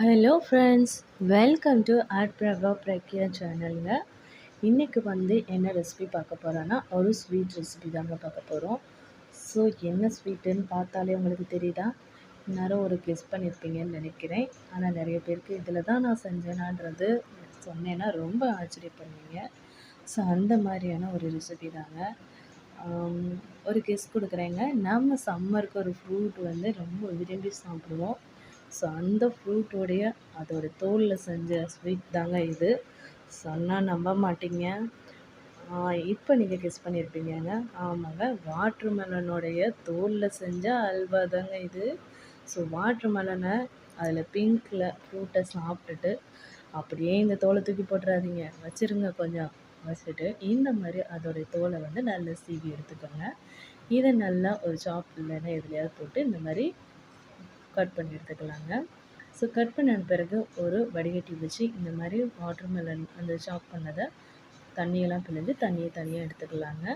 Hello friends welcome to art Prabha Pragya சேனலுங்க இன்றைக்கி வந்து என்ன ரெசிபி பார்க்க போகிறோன்னா ஒரு ஸ்வீட் ரெசிபி தாங்க பார்க்க போகிறோம் ஸோ என்ன ஸ்வீட்டுன்னு பார்த்தாலே உங்களுக்கு தெரியுதா? நேரம் ஒரு கெஸ் பண்ணியிருப்பீங்கன்னு நினைக்கிறேன். ஆனால் நிறைய பேருக்கு இதில் தான் நான் செஞ்சேனான்றது சொன்னேன்னா ரொம்ப ஆச்சரியப்படுவீங்க. ஸோ அந்த மாதிரியான ஒரு ரெசிபி தாங்க. ஒரு கெஸ் கொடுக்குறேங்க. நம்ம சம்மருக்கு ஒரு ஃப்ரூட் வந்து ரொம்ப விரும்பி சாப்பிடுவோம். ஸோ அந்த ஃப்ரூட்டோடைய அதோட தோலில் செஞ்ச ஸ்வீட் தாங்க இது. சொன்னால் நம்ப மாட்டீங்க. இப்போ நீங்கள் கெஸ் பண்ணியிருப்பீங்கங்க ஆமாங்க வாட்ரு மெலனுடைய தோலில் செஞ்ச அல்வா தாங்க இது. ஸோ வாட்ரு மெலனை அதில் பிங்க்கில் ஃப்ரூட்டை சாப்பிட்டுட்டு அப்படியே இந்த தோலை தூக்கி போட்டுறாதீங்க. வச்சிருங்க கொஞ்சம். வச்சுட்டு இந்த மாதிரி அதோடைய தோலை வந்து நல்லா சீவி எடுத்துக்கோங்க. இதை நல்லா ஒரு சாப் இல்லைன்னா எதுலையாவது போட்டு இந்த மாதிரி கட் பண்ணி எடுத்துக்கலாங்க. ஸோ கட் பண்ண பிறகு ஒரு வடிகட்டி வச்சு இந்த மாதிரி வாட்டர் மெலன் அந்த சாப் பண்ணதை தண்ணியெல்லாம் பிழிஞ்சு தண்ணியை தனியாக எடுத்துக்கலாங்க.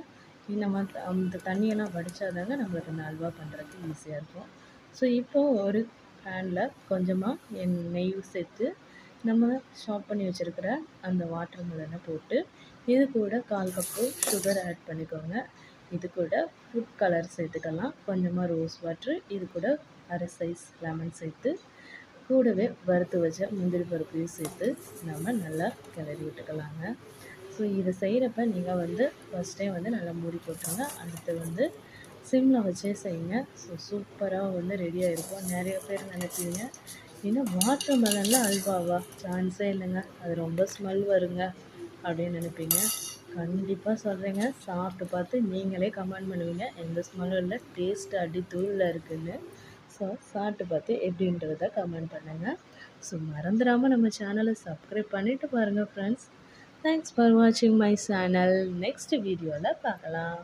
நம்ம அந்த தண்ணியெல்லாம் வடித்தாதாங்க நம்மளுக்கு அந்த அல்வா பண்ணுறதுக்கு ஈஸியாக இருக்கும். ஸோ இப்போது ஒரு பேனில் கொஞ்சமாக என் நெய் சேர்த்து நம்ம ஷாப் பண்ணி வச்சுருக்கிற அந்த வாட்டர் மெலனை போட்டு இது கூட கால் கப்பு சுகர் ஆட் பண்ணிக்கோங்க. இது கூட ஃபுட் கலர் சேர்த்துக்கலாம். கொஞ்சமாக ரோஸ் வாட்ரு இது கூட அரை சைஸ் லெமன் சேர்த்து கூடவே வறுத்து வச்ச முந்திரி பருப்பையும் சேர்த்து நம்ம நல்லா கிளறி விட்டுக்கலாங்க. ஸோ இதை செய்கிறப்ப நீங்கள் வந்து ஃபஸ்ட்டே வந்து நல்லா மூடி போட்டுருங்க அடுத்து வந்து சிம்மில் வச்சே செய்யுங்க. ஸோ சூப்பராக வந்து ரெடியாக இருக்கும் நிறைய பேர் நினைப்பீங்க ஏன்னா வாட்டர் மெலனில் அல்வாவா? சான்ஸே இல்லைங்க. அது ரொம்ப ஸ்மெல் வருங்க. அப்படின்னு நினைப்பீங்க. கண்டிப்பாக சொல்கிறேங்க சாப்பிட்டு பார்த்து நீங்களே கமெண்ட் பண்ணுவீங்க. எந்த ஸ்மெல்லும் இல்லை டேஸ்ட் அடி தூளில் இருக்குதுன்னு ஸோ சாப்பிட்டு பார்த்து எப்படின்றத கமெண்ட் பண்ணுங்கள் ஸோ மறந்துடாமல் நம்ம சேனலை சப்ஸ்கிரைப் பண்ணிவிட்டு பாருங்கள் ஃப்ரெண்ட்ஸ் தேங்க்ஸ் ஃபார் வாட்சிங் மை சேனல் நெக்ஸ்ட் வீடியோவில் பார்க்கலாம்.